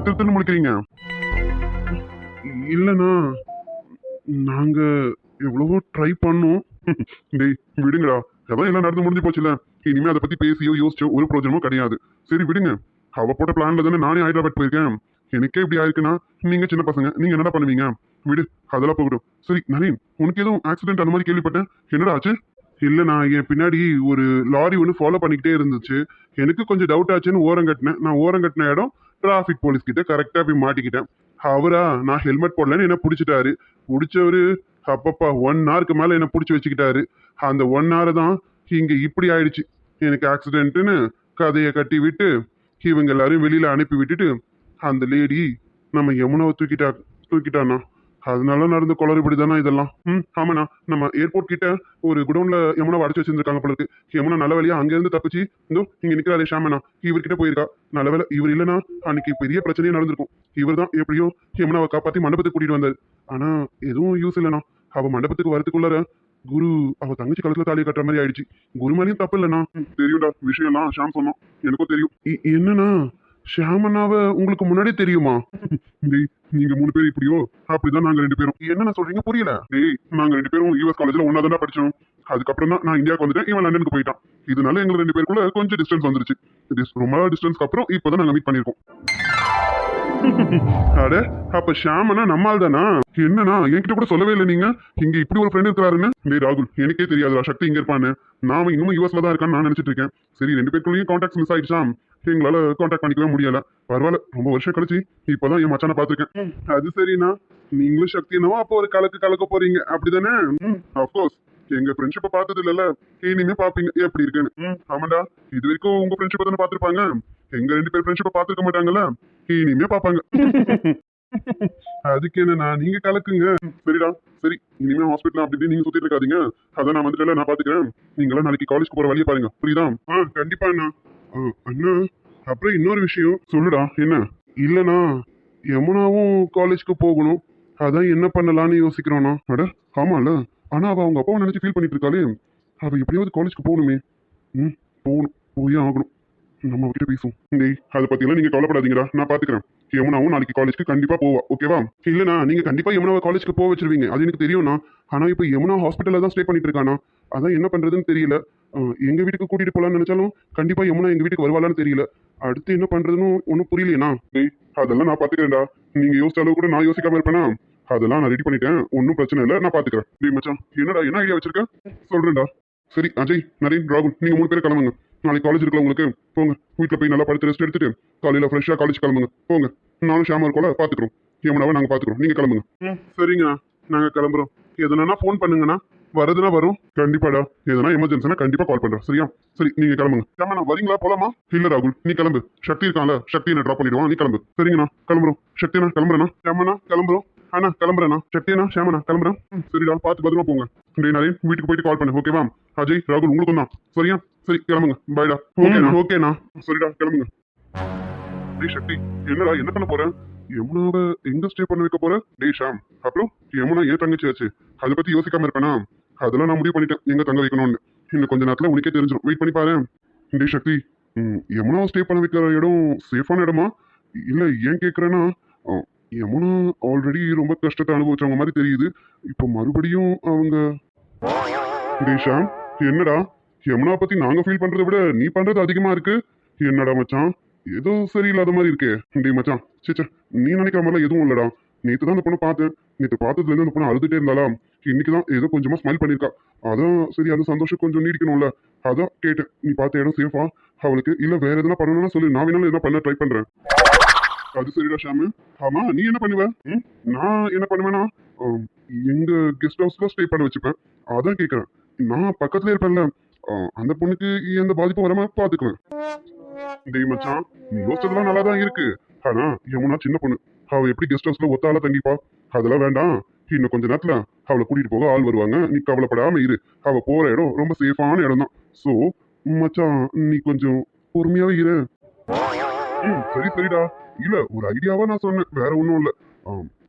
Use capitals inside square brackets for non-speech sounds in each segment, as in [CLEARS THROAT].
என்னங்கடா எல்லாம் திருத்தன்னு முடிக்கிறீங்க? இல்லைண்ணா நாங்க எவ்வளவோ ட்ரை பண்ணோம். டேய் விடுங்கடா. அதான் எல்லாம் நடந்து முடிஞ்சு போச்சுல இனிமே அதை பத்தி பேசியோ யோசிச்சோ ஒரு பிரயோஜனமும் கிடையாது. சரி விடுங்க. அவ போட்ட பிளான்ல தானே நானே ஹைதராபாத் போயிருக்கேன். எனக்கே இப்படி ஆயிருக்குன்னா நீங்க சின்ன பசங்க நீங்க என்னடா பண்ணுவீங்க? விடு அதெல்லாம் போகட்டும். சரி நரேன் உனக்கு எதுவும் ஆக்சிடென்ட் அந்த மாதிரி கேள்விப்பட்டேன்? என்னடா ஆச்சு? இல்லை நான் என் பின்னாடி ஒரு லாரி ஒன்று ஃபாலோ பண்ணிக்கிட்டே இருந்துச்சு. எனக்கு கொஞ்சம் டவுட் ஆச்சுன்னு ஓரம் கட்டினேன். நான் ஓரம் கட்டின இடம் டிராஃபிக் போலீஸ் கிட்ட கரெக்டாக போய் மாட்டிக்கிட்டேன். அவரா நான் ஹெல்மெட் போடலன்னு என்ன பிடிச்சிட்டாரு. பிடிச்சவரு அப்பப்பா ஒன் ஹவருக்கு மேலே என்ன பிடிச்சி வச்சுக்கிட்டாரு. அந்த ஒன் ஹவர் தான் இங்கே இப்படி ஆயிடுச்சு. எனக்கு ஆக்சிடென்ட்டுன்னு கதையை கட்டி விட்டு இவங்க எல்லாரையும் வெளியில் அனுப்பி விட்டுட்டு அந்த லேடி நம்ம யமுனாவை தூக்கிட்டா தூக்கிட்டானா அதனால நடந்த குளறுபடி தானே இதெல்லாம்? ம் ஆமாண்ணா. நம்ம ஏர்போர்ட் கிட்ட ஒரு குடோன்ல யமுனா அடைச்சு வச்சிருக்காங்க போல இருக்கு. யமுனா நல்ல வழியா அங்கேருந்து தப்பிச்சு இதோ இங்க நிக்கிறாரே ஷாமனா இவர்கிட்ட போயிருக்கா. நல்ல வேலை இவர் இல்லைன்னா அன்னைக்கு பெரிய பிரச்சனையே நடந்திருக்கும். இவர் தான் எப்படியோ யமுனாவை காப்பாத்தி மண்டபத்துக்கு கூட்டிட்டு வந்தாரு. ஆனா எதுவும் யூஸ் இல்லைண்ணா. அவ மண்டபத்துக்கு வரதுக்குள்ளார குரு அவ தங்கச்சி கழுத்துல தாலியை கட்டுற மாதிரி ஆயிடுச்சு. குரு மேலேயும் தப்பு இல்லைண்ணா. தெரியும்டா. விஷயம்லாம் ஷாம் சொன்னான். எனக்கும் தெரியும். இ- ஷியாமண்ணாவை உங்களுக்கு முன்னாடி தெரியுமா? டேய் நீங்க மூணு பேர் இப்படியோ? அப்படிதான் நாங்க ரெண்டு பேரும். என்ன சொல்றீங்க? புரியல. டேய் நாங்க ரெண்டு பேரும் யூஎஸ் காலேஜ்ல ஒன்னா தான் படிச்சோம். அதுக்கப்புறம் தான் நான் இந்தியாவுக்கு வந்துட்டேன் இவன் லண்டனுக்கு போயிட்டான். இதனால எங்க ரெண்டு பேருக்குள்ள கொஞ்சம் டிஸ்டன்ஸ் வந்துருச்சு. ரொம்ப டிஸ்டன்ஸ்க்கு அப்புறம் இப்பதான் நாங்க மீட் பண்ணிருக்கோம். அட அப்ப ஷாமனா நம்மால் தானா? என்னண்ணா என்கிட்ட கூட சொல்லவே இல்லை நீங்க. இங்க இப்படி ஒரு ஃப்ரெண்ட் இருக்கிறாருன்னு? டேய் ராகுல் எனக்கே தெரியாதுடா. சக்தி இங்க இருப்பான்னு. நாம இன்னும் யூஎஸ்ல தான் இருக்கான்னு நான் நினைச்சிட்டு இருக்கேன். சரி ரெண்டு பேருக்குள்ளேயும் கான்டாக்ட் மிஸ் ஆயிடுச்சா எங்களால கான்டாக்ட் பண்ணிக்கவே முடியல. பரவாயில்ல ரொம்ப வருஷம் கழிச்சு இப்பதான் என் மச்சானை பாத்திருக்கேன் அது சரிண்ணா. நீங்களும் சக்தி என்னவோ அப்போ ஒரு கலக்கு கலக்க போறீங்க. அப்படிதானே? அப்கோர்ஸ் எங்க ஃப்ரெண்ட்ஷிப்பை பார்த்தது இல்லைல்ல. இனிமே பாப்பீங்க எப்படி இருக்குன்னு. ஆமாண்டா. இது வரைக்கும் உங்க ஃப்ரெண்ட்ஷிப்பை தானே பார்த்திருப்பாங்க. எங்க ரெண்டு பேர் ஃப்ரெண்ட்ஷிப்பை பார்த்திருக்க மாட்டாங்கல்ல. இனிமே பாப்பாங்க [LAUGHS] அதுக்கு என்னண்ணா? நீங்க கலக்குங்க. சரிடா. சரி இனிமே ஹாஸ்பிட்டல் அப்படி நீங்க சுத்திட்டு இருக்காதீங்க. அதான் நான் வந்துட்டு நான் பாத்துக்கிறேன் நீங்களாம் நாளைக்கு காலேஜ் போற வழியை பாருங்க. புரியுதா? கண்டிப்பா அண்ணா. அண்ணா அப்புறம் இன்னொரு விஷயம். சொல்லுடா என்ன? இல்லைண்ணா யமுனாவும் காலேஜ்க்கு போகணும். அதான் என்ன பண்ணலான்னு யோசிக்கிறோண்ணா அட ஆமால ஆனால் அவள் அவங்க அப்பாவை நினச்சி ஃபீல் பண்ணிட்டு இருக்காளே. அவள் எப்படியாவது காலேஜ்க்கு போகணுமே. ம் போகணும். போயே ஆகணும். நம்ம அவகிட்ட பேசுவோம். டேய் அதை பற்றிலாம் நீங்கள் கவலைப்படாதீங்கடா. நான் பார்த்துக்குறேன் யமுனாவும் நாளைக்கு காலேஜ்க்கு கண்டிப்பா போவா ஓகேவா இல்லைண்ணா நீங்க கண்டிப்பா யமுனாவை காலேஜ்க்கு போக வச்சிருவீங்க. அது எனக்கு தெரியும்ண்ணா. ஆனா இப்போ யமுனா ஹாஸ்பிட்டல்ல தான் ஸ்டே பண்ணிட்டு இருக்கானா அதான் என்ன பண்றதுன்னு தெரியல. எங்க வீட்டுக்கு கூட்டிட்டு போலாம்னு நினைச்சாலும் கண்டிப்பா யமுனா எங்க வீட்டுக்கு வருவாளான்னு தெரியல. அடுத்து என்ன பண்றதுன்னு ஒன்றும் புரியலையேண்ணா. டேய் அதெல்லாம் நான் பாத்துக்கிறேன்டா. நீங்க யோசிச்ச அளவு கூட நான் யோசிக்காம இருப்பேனா அதெல்லாம் நான் ரெடி பண்ணிட்டேன். ஒன்றும் பிரச்சனை இல்லை. நான் பாத்துக்கிறேன். டேய் மச்சான் என்னடா என்ன ஐடியா வச்சிருக்க? சொல்றேன்டா. சரி அஜய் நரேன் ராகுல் நீங்க மூணு பேரும் கிளம்புங்க. நாளைக்கு காலேஜ் இருக்கல உங்களுக்கு போங்க வீட்டில் போய் நல்லா படுத்து ரெஸ்ட் எடுத்துட்டு காலையில ஃப்ரெஷ்ஷாக காலேஜ் கிளம்புங்க. போங்க நானும் ஷாமா இருக்கோல பார்த்துக்குறோம் யமுனாவை நாங்கள் பார்த்துக்குறோம் நீங்கள் கிளம்புங்க. ம் சரிங்கண்ணா. நாங்கள் கிளம்புறோம். எதுனா ஃபோன் பண்ணுங்கண்ணா. வரதுனா வரும். கண்டிப்பாடா. எதனா எமர்ஜென்சினா கண்டிப்பா கால் பண்றேன் சரியா? சரி நீங்க கிளம்புங்க. ஷாமண்ணா வரீங்களா? போலாமா? இல்ல ராகுல் நீ கிளம்பு. சக்தி இருக்கான்ல சக்தி என்ன ட்ராப் பண்ணிடுவான். நீ கிளம்பு. சரிங்கண்ணா கிளம்புறோம். சக்திண்ணா கிளம்புறேண்ணா. ஷாமண்ணா கிளம்புறோம். அண்ணா கிளம்புறேண்ணா. சக்திண்ணா ஷாமண்ணா கிளம்புறேன். ம், சரிடா பார்த்து பத்திரமா போங்க. டேய் நரேன் வீட்டுக்கு போயிட்டு கால் பண்ணு ஓகேவா அஜய் ராகுல் உங்களுக்கும் தான் சரியா? சரி கிளம்புங்க. பாய்டா ஓகேண்ணா ஓகேண்ணா சரிடா கிளம்புங்க. டேய் சக்தி என்னடா என்ன பண்ண போற? யமுனாவை எங்க ஸ்டே பண்ண வைக்க போற? டேய் ஷாம் அப்புறம்? யமுனா ஏன் தங்கச்சி ஆச்சு அதை பத்தி யோசிக்காம இருப்பேனா? அதெல்லாம் நான் முடிவு பண்ணிட்டேன் எங்க தங்க வைக்கணும்னு. இன்னும் கொஞ்ச நேரத்துல உனக்கே தெரிஞ்சிடும் வெயிட் பண்ணி பாரு. டேய் சக்தி ம், யமுனாவை ஸ்டே பண்ண வைக்கிற இடம் சேஃபான இடமா? இல்ல ஏன் கேக்குறேன்னா? யமுனா ஆல்ரெடி ரொம்ப கஷ்டத்தை அனுபவிச்சவங்க மாதிரி தெரியுது. இப்போ மறுபடியும் அவங்க டேய் என்னடா? யமுனா பத்தி நாங்க ஃபீல் பண்றதை விட நீ பண்றது அதிகமா இருக்கு. என்னடா மச்சான்? ஏதோ சரியில்லாத மாதிரி இருக்கே. டே மச்சான் சேச்சா நீ நினைக்கிற மாதிரிலாம் எதுவும் இல்லடா. நேற்று தான் அந்த பொண்ணை பார்த்தேன். நேற்று பார்த்ததுல இருந்து அந்த பொண்ணு அழுதுட்டே இருந்தாளா இன்னைக்கு தான் ஏதோ கொஞ்சமா ஸ்மைல் பண்ணிருக்கா. அதான் சரி அது சந்தோஷம் கொஞ்சம் நீடிக்கணும்ல. அதான் கேட்டேன். நீ பார்த்த இடம் சேஃபா அவளுக்கு இல்ல வேற எதுனா பண்ணணும்னா சொல்லி. நான் வேணாலும் எதுனா பண்ண ட்ரை பண்றேன். அது சரிடா ஷாமு. ஆமா நீ என்ன பண்ணுவ? ம்? நான் என்ன பண்ணுவேன்னா எங்க கெஸ்ட் ஹவுஸ்ல ஸ்டே பண்ண வச்சுப்பேன். அதான் கேக்குறேன். நான் பக்கத்துல இருப்பேன்ல. அந்த பொண்ணுக்கு எந்த பாதிப்பும் வராம பாத்துக்குவேன். டேய் மச்சான் நீ யோசிச்சதுலாம் நல்லா தான் இருக்கு. ஆனா யமுனா சின்ன பொண்ணு. அவ எப்படி கெஸ்ட் ஹவுஸ்ல ஒத்தால தங்கிப்பா? அதெல்லாம் வேண்டாம். இன்னும் கொஞ்ச நேரத்துல அவளை கூட்டிட்டு போக ஆள் வருவாங்க. நீ கவலைப்படாம இரு. அவ போற இடம் ரொம்ப சேஃபான இடம் தான் சோ மச்சான் நீ கொஞ்சம் பொறுமையாவே இரு. ம் சரி சரிடா. இல்ல ஒரு ஐடியாவா நான் சொன்னேன். வேற ஒன்றும் இல்ல.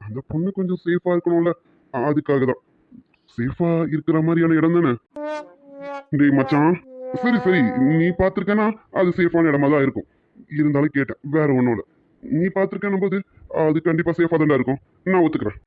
அந்த பொண்ணு கொஞ்சம் சேஃபா இருக்கணும்ல. அதுக்காக தான். சேஃபா இருக்கிற மாதிரியான இடம் தானே? டேய் மச்சான். சரி சரி. நீ பார்த்திருக்கனா அது சேஃபான இடமா தான் இருக்கும். இருந்தாலும் கேட்டேன். வேற ஒன்றும் இல்லை. நீ பார்த்துருக்கேன் போது அது கண்டிப்பாக சேஃபாக தான்டா இருக்கும். நான் ஒத்துக்கிறேன்.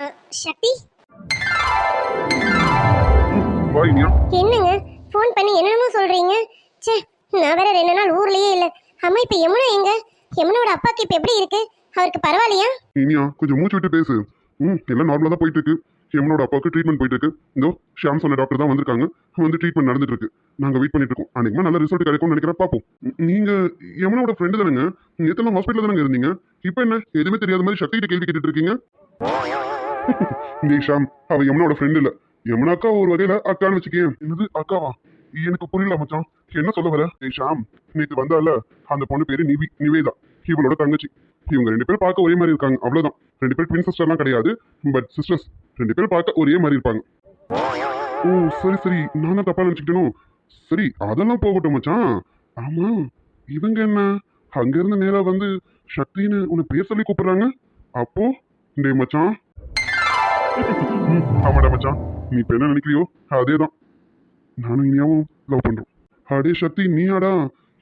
என்னங்க? ஃபோன் பண்ணி என்னென்னமோ சொல்றீங்க? ச்சே நான் வேற ரெண்டு நாள் ஊர்லயே இல்ல. அம்மா இப்ப யமுனா எங்க? யமுனோட அப்பாக்கு இப்ப எப்படி இருக்கு? அவருக்கு பரவாயில்லையா? இனியா கொஞ்சம் மூச்சு விட்டு பேசு. ம் எல்லாம் நார்மலாக தான் போயிட்டு இருக்கு. எம்மனோட அப்பாவுக்கு ட்ரீட்மெண்ட் போயிட்டு இருக்கு. இதோ ஷியாம் சொன்ன டாக்டர் தான் வந்திருக்காங்க. வந்து ட்ரீட்மெண்ட் நடந்துட்டு இருக்கு. நாங்கள் வெயிட் பண்ணிட்டு இருக்கோம். அன்னைக்குமா நல்ல ரிசல்ட் கிடைக்கும்னு நினைக்கிறேன். பார்ப்போம். ம், நீங்க யமுனோட ஃப்ரெண்டு தானேங்க? எத்தனை ஹாஸ்பிட்டல் தானங்க இருந்தீங்க? இப்போ என்ன? எதுவுமே தெரியாத மாதிரி சக்திகிட்ட கேள்வி கேட்டுட்டு இருக்கீங்க? [LAUGHS] டேய் ஷாம் அவ யமுனோட ஃப்ரெண்ட் இல்ல. யமுனா அக்கா ஒரு வகையில அக்கான்னு வச்சுக்கேன். என்னது அக்காவா? எனக்கு புரியல மச்சான். என்ன சொல்ல வர? டேய் ஷாம் நேற்று வந்தால அந்த பொண்ணு பேரு நிவி நிவேதா. இவளோட தங்கச்சி. இவங்க ரெண்டு பேரும் பார்க்க ஒரே மாதிரி இருக்காங்க. அவ்வளோதான் ரெண்டு பேரும் ட்வின் சிஸ்டர்லாம் கிடையாது. பட் சிஸ்டர்ஸ் ரெண்டு பேரும் பார்க்க ஒரே மாதிரி இருப்பாங்க. ஓ சரி சரி. நான் தான் தப்பாக நினைச்சுக்கிட்டேனோ? சரி அதெல்லாம் போகட்டும் மச்சான். ஆமாம் இவங்க என்ன? அங்கேருந்து நேராக வந்து சக்தின்னு உன்னை பேர் சொல்லி கூப்பிட்றாங்க. அப்போ டே மச்சான். ம், [LAUGHS] ஆமாடா மச்சான். நீ இப்போ என்ன நினைக்கிறியோ? அதே தான் நானும் இனியாவும் லவ் பண்ணுறோம் அடே சக்தி நீயாடா?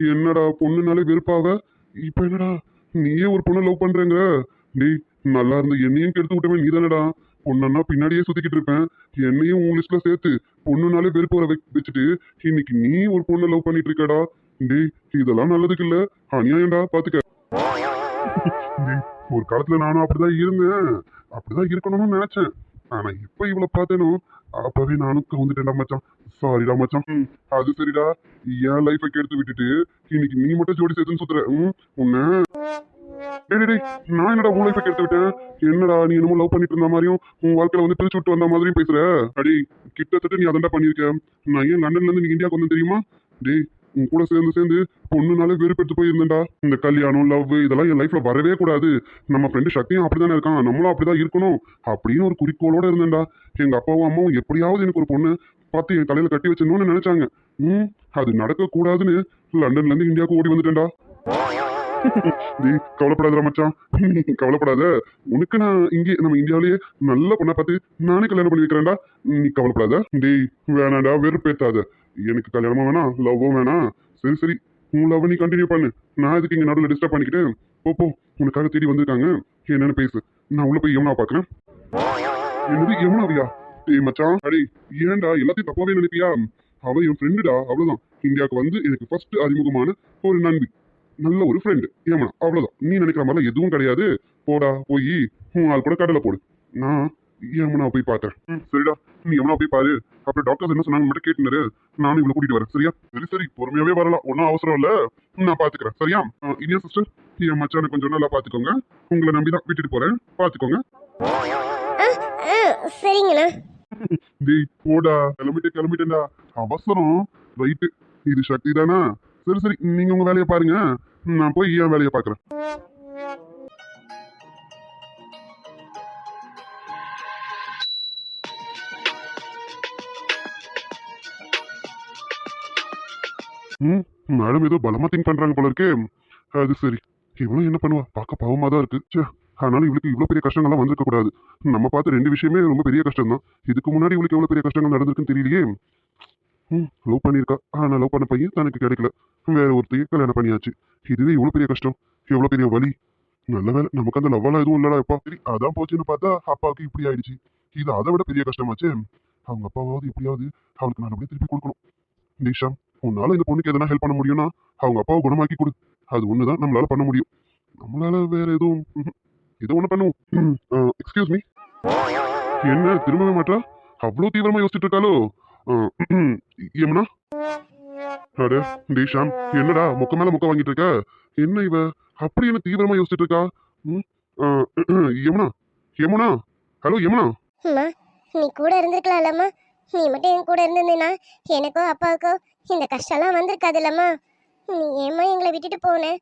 என்னடா பொண்ணுனாலே வெறுப்பாக இப்போ என்னடா? நீயே ஒரு பொண்ணை லவ் பண்றேங்க. டேய் நல்லா இருந்த என்னையும் கெடுத்து விட்டவன் நீதானடா. பொண்ணன்னா பின்னாடியே சுத்திக்கிட்டு இருப்பேன். என்னையும் உன் லிஸ்ட்ல சேர்த்து பொண்ணுனாலே வெறுப்பு வர வச்சுட்டு இன்னைக்கு நீ ஒரு பொண்ணை லவ் பண்ணிட்டு இருக்கடா. டேய் இதெல்லாம் நல்லதுக்கு இல்ல. அநியாயம்டா பாத்துக்க. ஒரு காலத்துல நானும் அப்படிதான் இருந்தேன். அப்படிதான் இருக்கணும்னு நினைச்சேன். ஆனா இப்ப இவ்வளவு பார்த்தேனோ அப்பவே நானும் கவுந்துட்டேன்டா மச்சான். சாரிடா மச்சான். ம், அது சரிடா. என் லைஃபை கெடுத்து விட்டுட்டு இன்னைக்கு நீ மட்டும் ஜோடி சேர்த்துன்னு சுத்துற. ம், உன்னை. டேய் டேய், டேய், நான் என்னடா உன் லைஃபை கெடுத்து விட்டேன்? என்னடா நீ என்னமோ லவ் பண்ணிட்டு இருந்த மாதிரியும் உன் வாழ்க்கையில வந்து பிரிச்சு விட்டு வந்த மாதிரியும் பேசுற? அடி கிட்டத்தட்ட நீ அதண்டா பண்ணிருக்க நான் ஏன் லண்டன்ல இருந்து நீ இந்தியாவுக்கு வந்தேன் தெரியுமா? டேய் உன் கூட சேர்ந்து சேர்ந்து பொண்ணுனாலே வெறுப்பெடுத்து போயிருந்தேன்டா. இந்த கல்யாணம் லவ் இதெல்லாம் என் லைஃப்ல வரவே கூடாது. நம்ம ஃப்ரெண்டு சக்தியும் அப்படிதானே இருக்கான். நம்மளும் அப்படிதான் இருக்கணும் அப்படின்னு ஒரு குறிக்கோளோட இருந்தேன்டா. எங்க அப்பாவும் அம்மாவும் எப்படியாவது எனக்கு ஒரு பொண்ணு. பார்த்து என் தலையில கட்டி வச்சிடணும்னு நினைச்சாங்க. ம் அது நடக்க கூடாதுன்னு லண்டன்ல இருந்து இந்தியாவுக்கு ஓடி வந்துட்டேன்டா. [LAUGHS] டேய் கவலைப்படாதடா மச்சான். நீ [LAUGHS] கவலைப்படாத. உனக்கு நான் இங்கே நம்ம இந்தியாவிலேயே நல்ல பொண்ணை பார்த்து நானே கல்யாணம் பண்ணி வைக்கிறேன்டா. நீ கவலைப்படாத. டேய் வேணாடா வெறுப்பேத்தாத. எனக்கு கல்யாணமும் வேணாம் லவ்வும் வேணாம். சரி சரி. உன் லவ் நீ கண்டினியூ பண்ணு. நான் இதுக்கு இங்கே நடுவில் டிஸ்டர்ப் பண்ணிக்கிட்டு? போ உனக்காக தேடி வந்திருக்காங்க. என்னன்னு பேசு. நான் உள்ள போய் யமுனா பார்க்குறேன். என்னது யமுனாவியா? டேய் மச்சான். அடே ஏன்டா எல்லாத்தையும் தப்பாவே நினைப்பியா? அவ என் ஃப்ரெண்டுடா அவ்வளவுதான். இந்தியாவுக்கு வந்து எனக்கு ஃபர்ஸ்ட் அறிமுகமான ஒரு நண்பி. நல்ல ஒரு ஃப்ரெண்டு ஏமா அவ்வளவுதான். நீ நினைக்கிற மாதிரிலாம் எதுவும் கிடையாது. போடா போய் உன் ஆள் கூட கடலை போடு. நான் யமுனா போய் பார்த்தேன் ம், சரிடா. நீ யமுனா போய் பாரு. அப்புறம் டாக்டர்ஸ் என்ன சொன்னாங்க மட்டும் கேட்டுனாரு. நானும் இவளை கூட்டிட்டு வரேன். சரியா? சரி சரி. பொறுமையாவே வரலாம். ஒன்றும் அவசரம் இல்லை. நான் பார்த்துக்கிறேன் சரியா? ஆ, இனியா சிஸ்டர் என் மச்சானை கொஞ்சம் நல்லா பார்த்துக்கோங்க உங்களை நம்பி தான் விட்டுட்டு போகிறேன் பார்த்துக்கோங்க ஆ சரிங்கண்ணா. டேய் போடா. கிளம்பிட்டு கிளம்பிட்டேன்டா. அவசரம். ரைட்டு இது சக்தி தானா? சரி சரி. நீங்க உங்க வேலையை பாருங்க. நான் போய் என் வேலையை பாக்குறேன் ம் மேடம் ஏதோ பலமா திங்க் பண்றாங்க போல இருக்கே. அது சரி. இவனும் என்ன பண்ணுவா? பார்க்க பாவமா தான் இருக்கு. ச்சே. அதனால இவளுக்கு இவ்வளோ பெரிய கஷ்டங்கள்லாம் வந்திருக்க கூடாது. நம்ம பார்த்த ரெண்டு விஷயமே ரொம்ப பெரிய கஷ்டம் தான் இதுக்கு முன்னாடி இவளுக்கு எவ்வளோ பெரிய கஷ்டங்கள் நடந்திருக்குன்னு தெரியலையே. ம் லவ் பண்ணியிருக்கா. ஆனால் லவ் பண்ண பையன் தனக்கு கிடைக்கல. வேற ஒருத்தையும் கல்யாணம் பண்ணியாச்சு. இதுவே இவ்வளோ பெரிய கஷ்டம். எவ்வளோ பெரிய வலி. நல்ல வேலை நமக்கு அந்த லவ்வெல்லாம் எதுவும் இல்லடா எப்பா சரி அதான் போச்சுன்னு பார்த்தா அப்பாவுக்கு இப்படி ஆயிடுச்சு. இது அதை விட பெரிய கஷ்டமாச்சே. அவங்க அப்பாவாவது எப்படியாவது அவளுக்கு நான் அப்படியே திருப்பி கொடுக்கணும். நிஷா உன்னால இந்த பொண்ணுக்கு எதனா ஹெல்ப் பண்ண முடியும்னா அவங்க அப்பாவை குணமாக்கி கொடு. அது ஒண்ணுதான் நம்மளால பண்ண முடியும். நம்மளால வேற எதுவும் ஏதோ ஒன்று பண்ணுவோம். [CLEARS THROAT] எக்ஸ்கியூஸ் மீ என்ன திரும்பவே மாட்டா? அவ்வளோ தீவிரமாக யோசிச்சுட்டு இருக்காளோ? அஹ், [CLEARS THROAT] அட டேய் என்னடா முக்க மேல முக்க வாங்கிட்டு இருக்க? என்ன இவ? அப்படி என்ன தீவிரமா யோசிச்சுட்டு இருக்கா? ம், அஹ், யமுனா யமுனா ஹலோ யமுனா அம்மா நீ கூட இருந்திருக்கலாம்லம்மா. நீ மட்டும் என் கூட இருந்திருந்தேன்னா எனக்கோ அப்பாவுக்கோ இந்த கஷ்டம்லாம் வந்திருக்காதுல்லம்மா நீ ஏமா எங்களை விட்டுட்டு போன?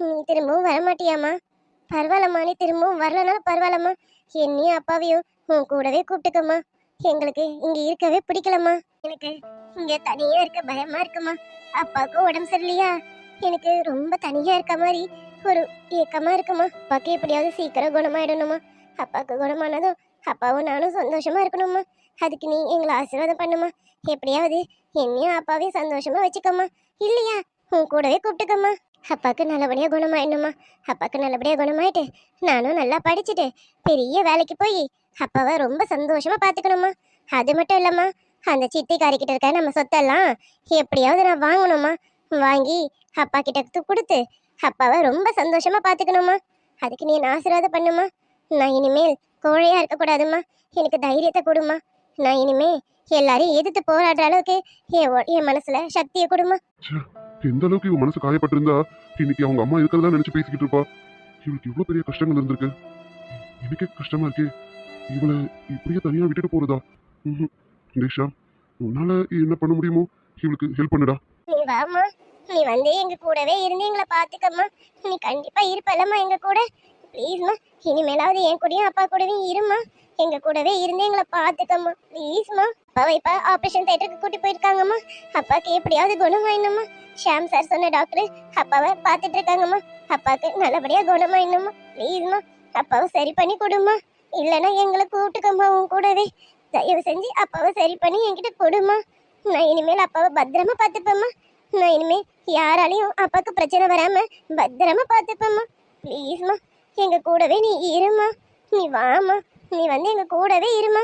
நீ திரும்பவும் வரமாட்டியாமா பரவாயில்லம்மா நீ திரும்பவும் வரலனாலும் பரவாயில்லம்மா. என்னையும் அப்பாவையும் உன் கூடவே கூப்பிட்டுக்கம்மா. எங்களுக்கு இங்க இருக்கவே பிடிக்கலம்மா. எனக்கு இங்க தனியா இருக்க பயமா இருக்குமா? அப்பாவுக்கும் உடம்பு சரியில்லையா? எனக்கு ரொம்ப தனியா இருக்க மாதிரி ஒரு ஏக்கமா இருக்குமா? அப்பாவுக்கு எப்படியாவது சீக்கிரம் குணமாயிடணுமா? அப்பாவுக்கு குணமானதும் அப்பாவும் நானும் சந்தோஷமா இருக்கணும்மா அதுக்கு நீ எங்களை ஆசீர்வாதம் பண்ணுமா? எப்படியாவது என்னையும் அப்பாவையும் சந்தோஷமா வச்சுக்கம்மா. இல்லையா? உன் கூடவே கூப்பிட்டுக்கம்மா. அப்பாவுக்கு நல்லபடியாக குணமாயிடணுமா அப்பாவுக்கு நல்லபடியாக குணமாயிட்டு நானும் நல்லா படிச்சுட்டு பெரிய வேலைக்கு போய் அப்பாவை ரொம்ப சந்தோஷமாக பார்த்துக்கணுமா அது மட்டும் இல்லைம்மா அந்த சித்திக்காரிக்கிட்ட இருக்க நம்ம சொத்தெல்லாம் எப்படியாவது நான் வாங்கணுமா? வாங்கி அப்பா கிட்ட கொடுத்து அப்பாவை ரொம்ப சந்தோஷமாக பார்த்துக்கணுமா அதுக்கு நீ என்ன ஆசீர்வாதம் பண்ணுமா? நான் இனிமேல் கோழையாக இருக்கக்கூடாதும்மா எனக்கு தைரியத்தை கொடுமா? நான் இனிமே எல்லாரையும் எதிர்த்து போராடுற அளவுக்கு என் மனசுல சக்தியை கொடுமா. எந்த அளவுக்கு இவன் மனசு காயப்பட்டிருந்தா? இன்னைக்கு அவங்க அம்மா இருக்கிறதா நினைச்சு பேசிக்கிட்டு இருப்பா. இவளுக்கு இவ்வளவு பெரிய கஷ்டங்கள் இருந்திருக்கு. எனக்கே கஷ்டமா இருக்கு. இவளை இப்படியே தனியா விட்டுட்டு போறதா. நிஷா உன்னால என்ன பண்ண முடியுமோ? இவளுக்கு ஹெல்ப் பண்ணுடா. நீ வாம்மா. நீ வந்து எங்க கூடவே இருந்து எங்களை பாத்துக்கம்மா. நீ கண்டிப்பா இருப்பல்லம்மா எங்க கூட. ப்ளீஸ்மா இனிமேலாவது என் கூடயும் அப்பா கூடவும் இருமா எங்க கூடவே இருந்து எங்களை பாத்துக்கம்மா. ப்ளீஸ்மா அப்பாவை இப்ப ஆபரேஷன் தேட்டருக்கு கூட்டி போயிருக்காங்கம்மா. அப்பாக்கு எப்படியாவது குணமாயிடணுமா ஷாம் சார் சொன்ன டாக்டர் அப்பாவை பாத்துட்டு இருக்காங்கம்மா. அப்பாவுக்கு நல்லபடியா குணமாயிடணுமா ப்ளீஸ்மா அப்பாவை சரி பண்ணி கொடுமா இல்லைன்னா எங்களை கூப்பிட்டுக்கம்மா உன் கூடவே. தயவு செஞ்சு அப்பாவை சரி பண்ணி என்கிட்ட கொடுமா நான் இனிமேல் அப்பாவை பத்திரமா பார்த்துப்பேம்மா. நான் இனிமே யாராலையும் அப்பாவுக்கு பிரச்சனை வராம பத்திரமா பார்த்துப்பேம்மா. ப்ளீஸ்மா எங்க கூடவே நீ இருமா நீ வாமா நீ வந்து எங்க கூடவே இருமா.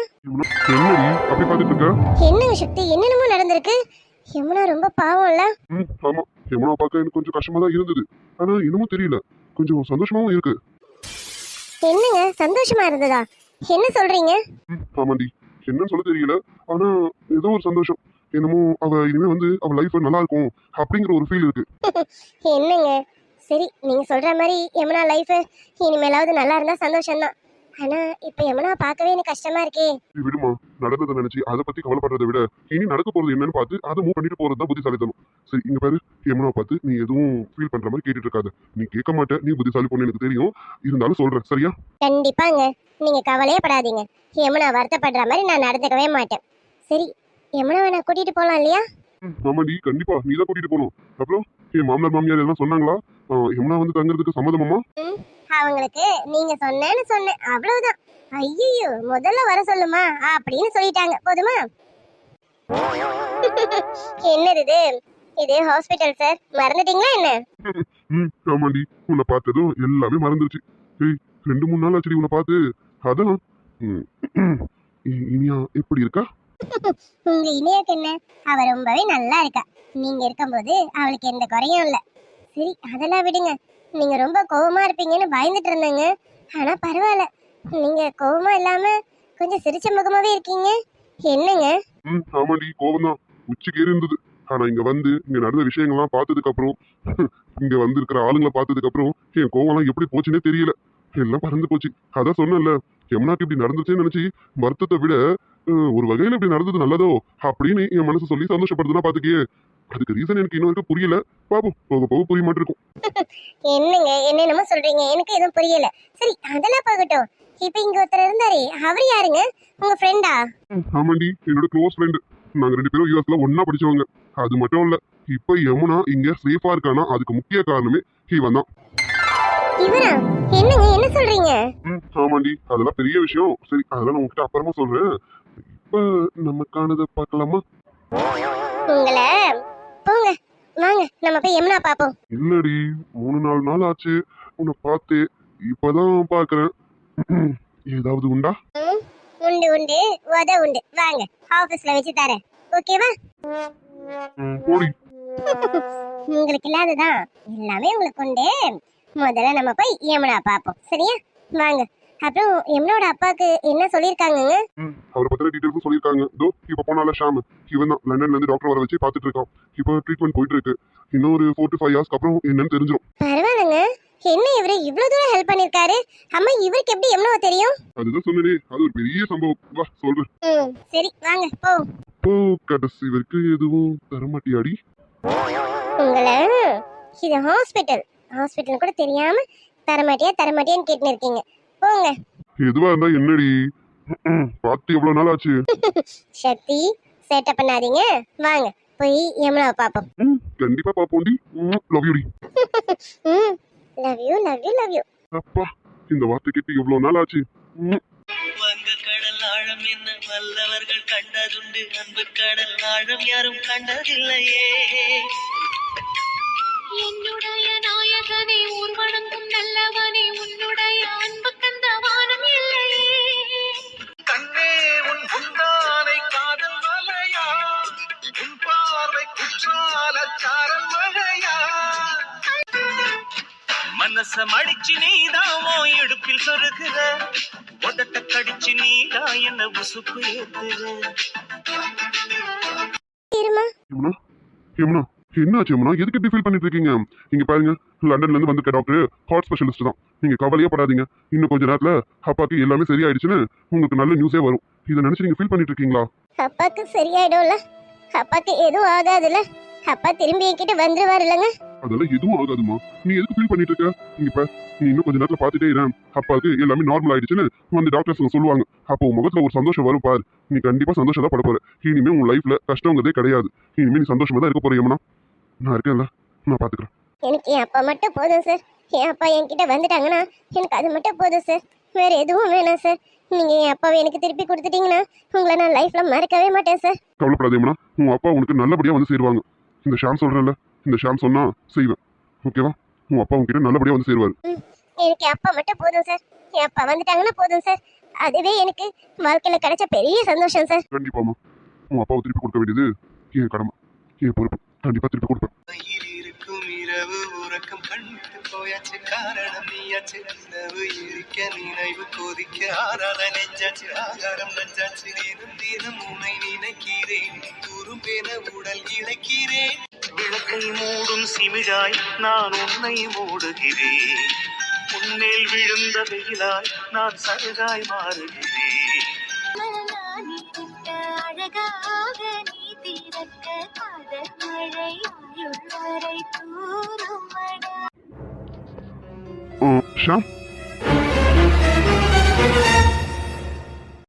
என்னடி அப்படி இருக்க? என்னங்க சக்தி என்னென்னமோ நடந்திருக்கு. யமுனா ரொம்ப பாவம்ல. ம் ஆமா. யமுனா பார்க்க எனக்கு கொஞ்சம் கஷ்டமா தான் இருந்தது. ஆனா இன்னமும் தெரியல. கொஞ்சம் சந்தோஷமாவும் இருக்கு. என்னங்க? சந்தோஷமா இருந்ததா? என்ன சொல்றீங்க? ஆமாண்டி. என்னன்னு சொல்ல தெரியல. ஆனா ஏதோ ஒரு சந்தோஷம். என்னமோ அவ இனிமே வந்து அவ லைஃப் நல்லா இருக்கும் அப்படிங்கிற ஒரு ஃபீல் இருக்கு. [LAUGHS] என்னங்க? சரி நீங்க சொல்ற மாதிரி யமுனா லைஃப் இனிமேலாவது நல்லா இருந்தா சந்தோஷம்தான். ஆனா இப்ப யமுனா பார்க்கவே எனக்கு கஷ்டமா இருக்கே. நீ விடுமா நடந்ததை நினைச்சு அதை பத்தி கவலைப்படுறதை விட இனி நடக்க போறது என்னன்னு பார்த்து அதை மூவ் பண்ணிட்டு போறது தான் புத்திசாலித்தனம். சரி இங்க பாரு யமுனா பார்த்து நீ எதுவும் ஃபீல் பண்ற மாதிரி கேட்டுட்டு இருக்காத. நீ கேட்க மாட்ட நீ புத்திசாலி பொண்ணு எனக்கு தெரியும். இருந்தாலும் சொல்றேன் சரியா? கண்டிப்பாங்க. நீங்க கவலையே படாதீங்க. யமுனா வருத்தப்படுற மாதிரி நான் நடந்துக்கவே மாட்டேன். சரி யமுனாவை நான் கூட்டிட்டு போலாம் இல்லையா? ம், ஆமாடி கண்டிப்பா நீ தான் கூட்டிட்டு போகணும் அப்புறம் என் மாமனார் மாமியார் எல்லாம் சொன்னாங்களா? யமுனா வந்து தங்குறதுக்கு சம்மதமாமா அவங்களுக்கு நீங்க சொன்னேன்னு சொன்னேன். அவ்வளவுதான். ஐயோ முதல்ல வர சொல்லுமா? அப்படின்னு சொல்லிட்டாங்க. போதுமா? என்னது இது? இது ஹாஸ்பிட்டல் சார். மறந்துட்டீங்களா என்ன? ம் ஆமாண்டி. உன்னை பார்த்ததும் எல்லாமே மறந்துருச்சு. ஏய் ரெண்டு மூணு நாள் ஆச்சுடி உன்னை பார்த்து. அதான். இனியா எப்படி இருக்கா? உங்க இனியாக்கு என்ன? அவ ரொம்பவே நல்லா இருக்கா. நீங்க இருக்கும்போது அவளுக்கு எந்த குறையும் இல்ல. சரி அதெல்லாம் விடுங்க. நீங்க ரொம்ப கோவமா இருப்பீங்கன்னு பயந்துட்டு இருந்தேங்க. ஆனா பரவாயில்ல. நீங்க கோவமா இல்லாம கொஞ்சம் சிரிச்ச முகமாவே இருக்கீங்க. என்னங்க? ம் ஆமாண்டி கோவம் தான் உச்சிக்கு இருந்தது. ஆனா இங்க வந்து இங்க நடந்த விஷயங்கள்லாம் பார்த்ததுக்கு அப்புறம் இங்க வந்து இருக்கிற ஆளுங்களை பார்த்ததுக்கு அப்புறம் என் கோவம்லாம் எப்படி போச்சுன்னே தெரியல. எல்லாம் பறந்து போச்சு. அதான் சொன்னேன்ல யமுனாக்கு இப்படி நடந்துச்சேன்னு நினைச்சு வருத்தத்தை விட ஒரு வகையில இப்படி நடந்தது நல்லதோ? அப்படின்னு என் மனசு சொல்லி சந்தோஷப்படுதுன்னா பாத்துக்கியே. அதுக்கு ரீசன் எனக்கு இன்னும் வரைக்கும் புரியல. பாப்போம் போக போக புரிய மாட்டிருக்கும் [LAUGHS] என்னங்க என்னென்னமோ சொல்றீங்க. எனக்கு எதுவும் புரியல. சரி அதெல்லாம் போகட்டும். இப்ப இங்க ஒருத்தர் இருந்தாரே அவர் யாருங்க? உங்க ஃப்ரெண்டா ஆமாண்டி. என்னோட க்ளோஸ் ஃப்ரெண்டு நாங்க ரெண்டு பேரும் யூஎஸ்ல ஒண்ணா படிச்சவங்க. அது மட்டும் இல்ல. இப்ப யமுனா இங்க சேஃபா இருக்கானா? அதுக்கு முக்கிய காரணமே இவன் தான். இவரா? என்னங்க என்ன சொல்றீங்க? ஆமாண்டி. அதெல்லாம் பெரிய விஷயம். சரி அதெல்லாம் நான் உங்ககிட்ட அப்புறமா சொல்றேன். இப்ப நமக்கானதை பார்க்கலாமா? உங்களை போங்க வாங்க நம்ம போய் யமுனா பாப்போம் இல்லடி மூணு நாலு நாள் ஆச்சு. உன்னை பார்த்து இப்பதான் பாக்குறேன் ஏதாவது உண்டா? ம், உண்டு உண்டு உத உண்டு. வாங்க ஆபீஸ்ல வச்சு தரேன். ஓகேவா ம், போடி. உங்களுக்கு இல்லாததான் எல்லாமே உங்களுக்கு உண்டு. முதல்ல நம்ம போய் யமுனா பாப்போம் சரியா? வாங்க. அப்புறம் யமுனோட அப்பாவுக்கு என்ன சொல்லியிருக்காங்கங்க? அவரை பத்தின டீட்டெயில்ஸும் சொல்லியிருக்காங்க. இதோ இப்ப போனால ஷாம். இவன் தான் லண்டன்ல இருந்து டாக்டர் வர வச்சு பார்த்துட்டு இருக்கான். இப்போ ட்ரீட்மெண்ட் போயிட்டு இருக்கு இன்னும் ஒரு ஃபோர் டு ஃபைவ் ஹவர்ஸ்க்கு அப்புறம் என்னன்னு தெரிஞ்சிடும் பரவாயில்லைங்க. என்ன இவரு இவ்வளவு தூரம் ஹெல்ப் பண்ணிருக்காரு அம்மா இவருக்கு எப்படி யமுனாவை தெரியும்? அதுதான் சொன்னேனே. அது ஒரு பெரிய சம்பவம். வா சொல்றேன். ம் சரி வாங்க போ. இப்போ கடைசி வரைக்கும் எதுவும் தரமாட்டியாடி? உங்களை இது ஹாஸ்பிட்டல் ஹாஸ்பிட்டல் கூட தெரியாம தரமாட்டியா தரமாட்டியான்னு கேட்டுன்னு இருக்கீங்க. போங்க. எதுவா இருந்தா என்னடி? பார்த்து எவ்வளவு நாள் ஆச்சு சக்தி சேட்டை பண்ணாதீங்க. வாங்க போய் யமுனாவை பார்ப்போம். ம், கண்டிப்பா பாப்போண்டி லவ் யூடி ம் love you love you love you அப்பா இந்த வார்த்தை கேட்டு எவ்வளவு நாள் ஆச்சு ம், வங்க கடல் ஆழம் என்ன வல்லவர்கள் கண்டதுண்டு. அன்பு கடல் ஆழம் யாரும் கண்டதில்லையே. என்னுடைய மனச மடிச்சு நீதான் இடுப்பில் சொருகுற உதட்ட கடிச்சு நீதான் என்ன உசுப்பு ஏத்துற யமுனா என்னாச்சு யமுனா எதுக்கு இப்படி ஃபீல் பண்ணிட்டு இருக்கீங்க இங்க பாருங்க லண்டன்ல இருந்து வந்திருக்க டாக்டர் ஹார்ட் ஸ்பெஷலிஸ்ட் தான். நீங்க கவலையே படாதீங்க. இன்னும் கொஞ்ச நேரத்துல அப்பாக்கு எல்லாமே சரியாயிடுச்சுன்னு உங்களுக்கு நல்ல நியூஸே வரும். இதை நினைச்சு நீங்க ஃபீல் பண்ணிட்டு இருக்கீங்களா அப்பாக்கு சரியாயிடும்ல. அப்பாக்கு எதுவும் ஆகாதுல்ல. அப்பா திரும்பி என்கிட்ட வந்துருவாரு இல்லைங்க? அதெல்லாம் எதுவும் ஆகாதுமா நீ எதுக்கு ஃபீல் பண்ணிட்டு இருக்க? இங்க பாரு நீ இன்னும் கொஞ்ச நேரத்துல பாத்துட்டே இரு. அப்பாவுக்கு எல்லாமே நார்மல் ஆயிடுச்சுன்னு வந்து டாக்டர்ஸ் சொல்லுவாங்க. அப்போ உன் முகத்துல ஒரு சந்தோஷம் வரும் பாரு. நீ கண்டிப்பா சந்தோஷம் தான் பட போற இனிமே உன் லைஃப்ல கஷ்டங்கிறதே கிடையாது. இனிமே நீ சந்தோஷமா தான் இருக்க போற யமுனா. நான் இருக்கேன்ல. நான் பாத்துக்கிறேன் எனக்கு என் அப்பா மட்டும் போதும் சார் என் அப்பா என்கிட்ட வந்துட்டாங்கன்னா எனக்கு அது மட்டும் போதும் சார் வேற எதுவும் வேணாம் சார் நீங்க என் அப்பாவை எனக்கு திருப்பி கொடுத்துட்டீங்கன்னா உங்களை நான் லைஃப்ல மறக்கவே மாட்டேன் சார் கவலைப்படாத யமுனா. உன் அப்பா உனக்கு நல்லபடியா வந்து சேருவாங்க. இந்த ஷாம் சொல்றேன்ல இந்த ஷாம் சொன்னா செய்வேன். ஓகேவா உன் அப்பா உன்கிட்ட நல்லபடியா வந்து சேருவாரு. எனக்கு என் அப்பா மட்டும் போதும் சார். என் அப்பா வந்துட்டாங்கன்னா போதும் சார். அதுவே எனக்கு வாழ்க்கையில கிடைச்ச பெரிய சந்தோஷம் சார். கண்டிப்பாமா உன் அப்பாவை திருப்பி கொடுக்க வேண்டியது என் கடமை. என் பொறுப்பு. கண்டிப்பா திருப்பி கொடுப்பேன். இருக்கும் இரவு உறக்கம் கண்ணுக்கு போயாச்சு. காரணம் நீயாச்சு. நிலவு இருக்க நினைவு கொதிக்க. ஆறாத நெஞ்சாச்சு. ஆகாரம் நஞ்சாச்சு. தினம் தினம் உனை நினைக்கிறேன். குறும்பென உடல் இழைக்கிறேன். விளக்கை மூடும் சிமிழாய் நான் உன்னை மூடுகிறேன். உன்மேல் விழுந்த வெயிலாய் நான் சருகாய் மாறுகிறேன். அழகாக நீ தீரக்க Uh, sure.